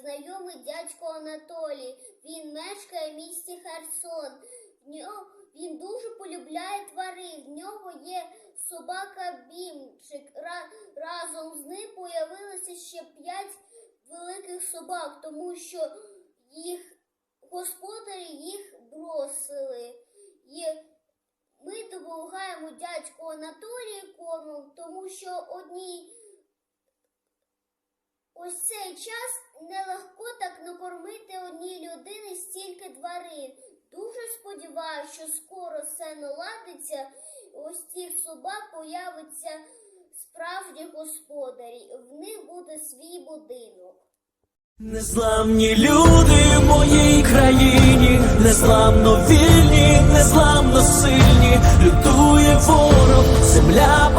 знайомий дядько Анатолій. Він мешкає в місті Херсон. В нього, він дуже полюбляє тварин. В нього є собака Бімчик. Ра, разом з ним появилося ще п'ять великих собак, тому що їх господарі їх бросили. Ми допомагаємо дядьку Анатолію кормом, тому що одній ось цей час нелегко так накормити одній людині стільки тварин. Дуже сподіваюся, що скоро все наладиться, ось цих собак появиться справжні господарі. В них буде свій будинок. Незламні люди в моїй країні, незламно вільні, незламно сильні, лютує ворог, земля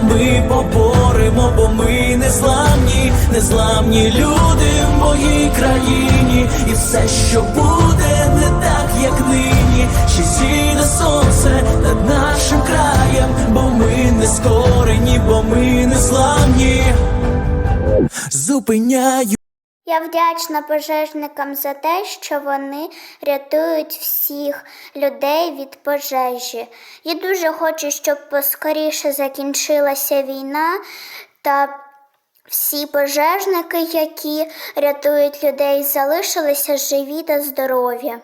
ми поборемо, бо ми незламні, незламні люди в моїй країні, і все, що буде, не так, як нині, ще зійде сонце над нашим краєм, бо ми не скорені, бо ми незламні. Зупиняю. Я вдячна пожежникам за те, що вони рятують всіх людей від пожежі. Я дуже хочу, щоб поскоріше закінчилася війна та всі пожежники, які рятують людей, залишилися живі та здорові.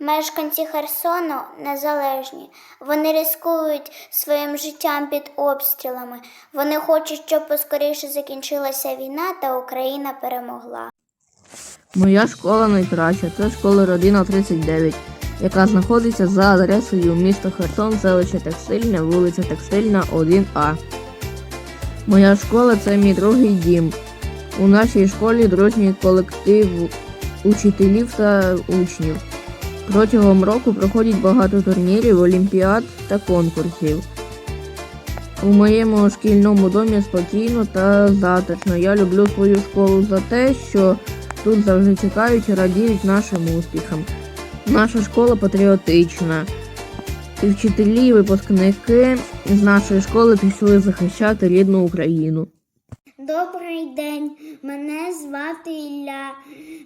Мешканці Херсону незалежні. Вони ризикують своїм життям під обстрілами. Вони хочуть, щоб поскоріше закінчилася війна та Україна перемогла. Моя школа найкраща. Це школа Родина 39, яка знаходиться за адресою міста Херсон, селище Текстильне, вулиця Текстильна, 1А. Моя школа це мій другий дім. У нашій школі дружній колектив учителів та учнів. Протягом року проходять багато турнірів, олімпіад та конкурсів. У моєму шкільному домі спокійно та затишно. Я люблю свою школу за те, що Тут завжди чекають і радіють нашим успіхам. Наша школа патріотична. І вчителі, і випускники з нашої школи пішли захищати рідну Україну. Добрий день, мене звати Ілля.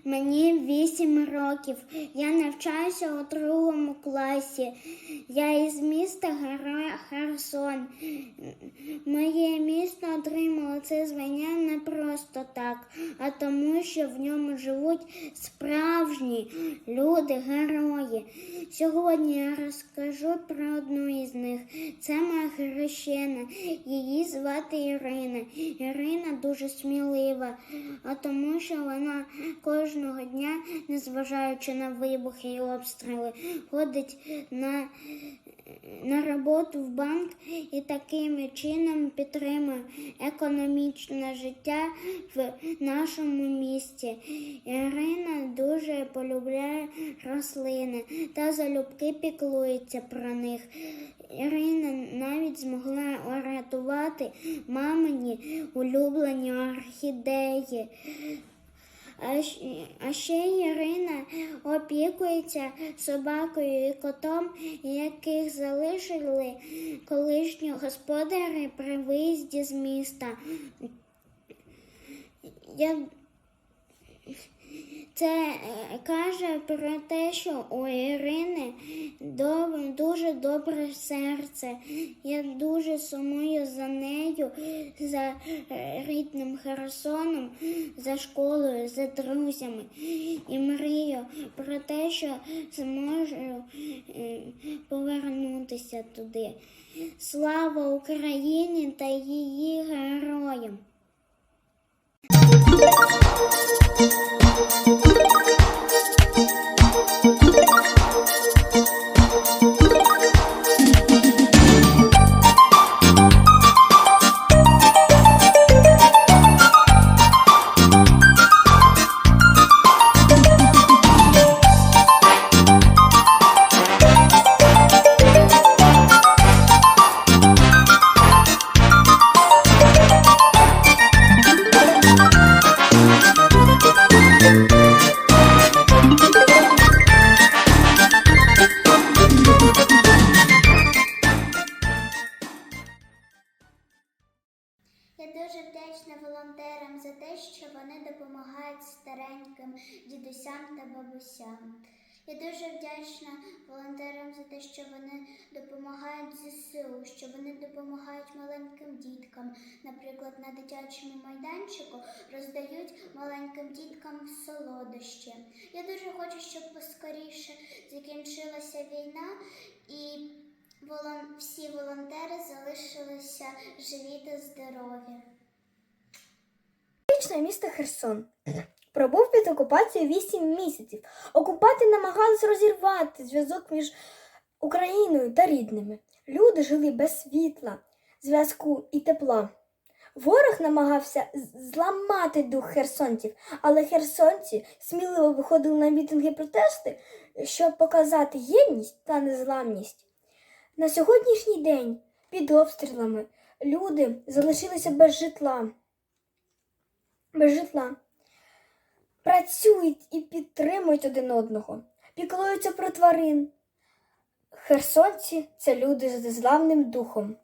Мені 8 років. Я навчаюся у другому класі. Я із міста Героя Херсон. Моє місто отримало це звання не просто так, а тому, що в ньому живуть справжні люди, герої. Сьогодні я розкажу про одну із них. Це моя хрещена. Її звати Ірина. Ірина дуже смілива, тому, що вона кожного дня, незважаючи на вибухи і обстріли, ходить на, на роботу в банк і таким чином підтримує економічне життя в нашому місті. Ірина дуже полюбляє рослини та залюбки піклується про них. Ірина навіть змогла врятувати мамині улюблені орхідеї. А ще Ірина опікується собакою і котом, яких залишили колишні господарі при виїзді з міста. Я це е, каже про те, що у Ірини дуже добре серце. Я дуже сумую за нею, за е, рідним Херсоном, за школою, за друзями. І мрію про те, що зможу е, повернутися туди. Слава Україні та її героям! Допомагають стареньким дідусям та бабусям. Я дуже вдячна волонтерам за те, що вони допомагають ЗСУ, що вони допомагають маленьким діткам. Наприклад, на дитячому майданчику роздають маленьким діткам солодощі. Я дуже хочу, щоб поскоріше закінчилася війна і всі волонтери залишилися живі та здорові. Столичне місто Херсон. Пробув під окупацією 8 місяців. Окупанти намагались розірвати зв'язок між Україною та рідними. Люди жили без світла, зв'язку і тепла. Ворог намагався зламати дух херсонців, але херсонці сміливо виходили на мітинги протести, щоб показати єдність та незламність. На сьогоднішній день під обстрілами люди залишилися без житла без житла. Працюють і підтримують один одного, піклуються про тварин. Херсонці це люди з незламним духом.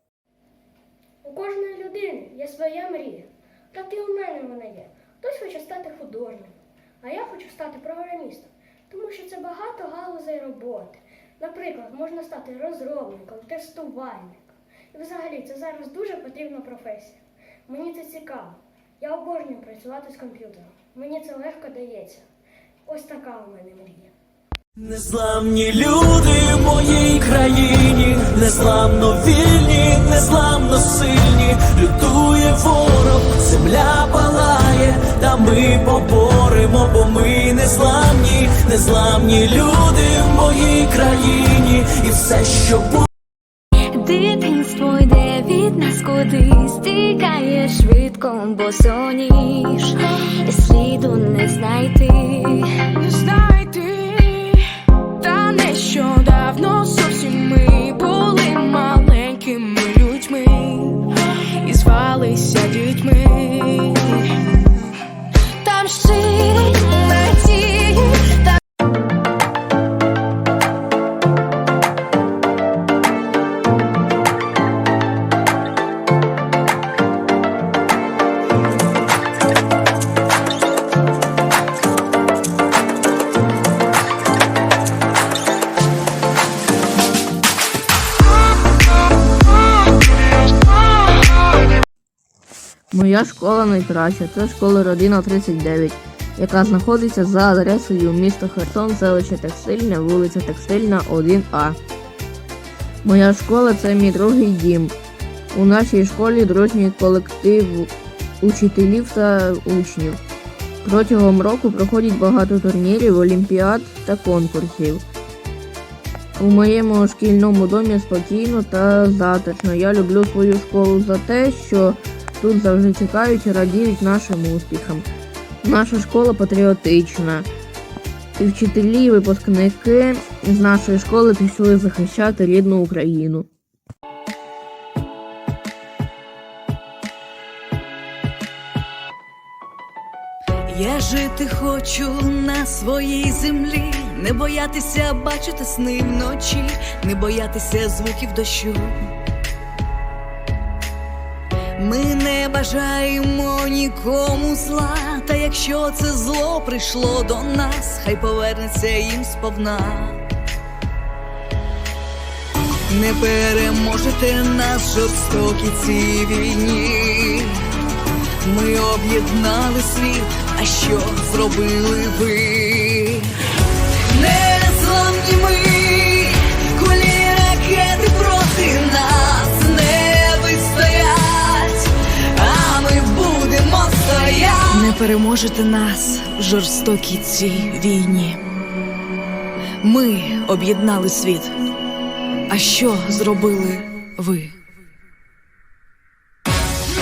У кожної людини є своя мрія. Так і у мене вона є. Хтось хоче стати художником, а я хочу стати програмістом, тому що це багато галузей роботи. Наприклад, можна стати розробником, тестувальником. І взагалі це зараз дуже потрібна професія. Мені це цікаво. Я обожнюю працювати з комп'ютером. Мені це легко дається. Ось така у мене мрія. Незламні люди в моїй країні, незламно вільні, незламно сильні, лютує ворог, земля палає, та ми поборемо, бо ми незламні, незламні люди в моїй країні, і все, що буде. Дитинство йде від нас кудись, тікає швидко, бо соніж, і сліду не знайти. не знайти, та нещодавно зовсім ми були маленькими людьми і звалися дітьми. Там щирі Моя школа найкраща. Це школа Родина 39, яка знаходиться за адресою місто Херсон, селище Текстильне, вулиця Текстильна, 1А. Моя школа це мій другий дім. У нашій школі дружній колектив учителів та учнів. Протягом року проходять багато турнірів, олімпіад та конкурсів. У моєму шкільному домі спокійно та затишно. Я люблю свою школу за те, що Тут завжди чекають і радіють нашим успіхам. Наша школа патріотична. І вчителі, і випускники з нашої школи пішли захищати рідну Україну. Я жити хочу на своїй землі, не боятися бачити сни вночі, не боятися звуків дощу. Ми не бажаємо нікому зла, та якщо це зло прийшло до нас, хай повернеться їм сповна. Не переможете нас жорстокі цій війні. Ми об'єднали світ, а що зробили ви? Незламні ми, кулі ракети проти нас переможете нас в жорстокій цій війні. Ми об'єднали світ. А що зробили ви?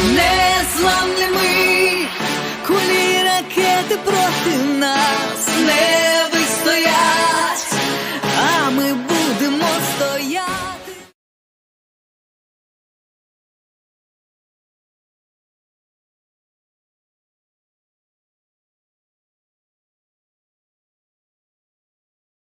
Незламні ми, кулі ракети проти нас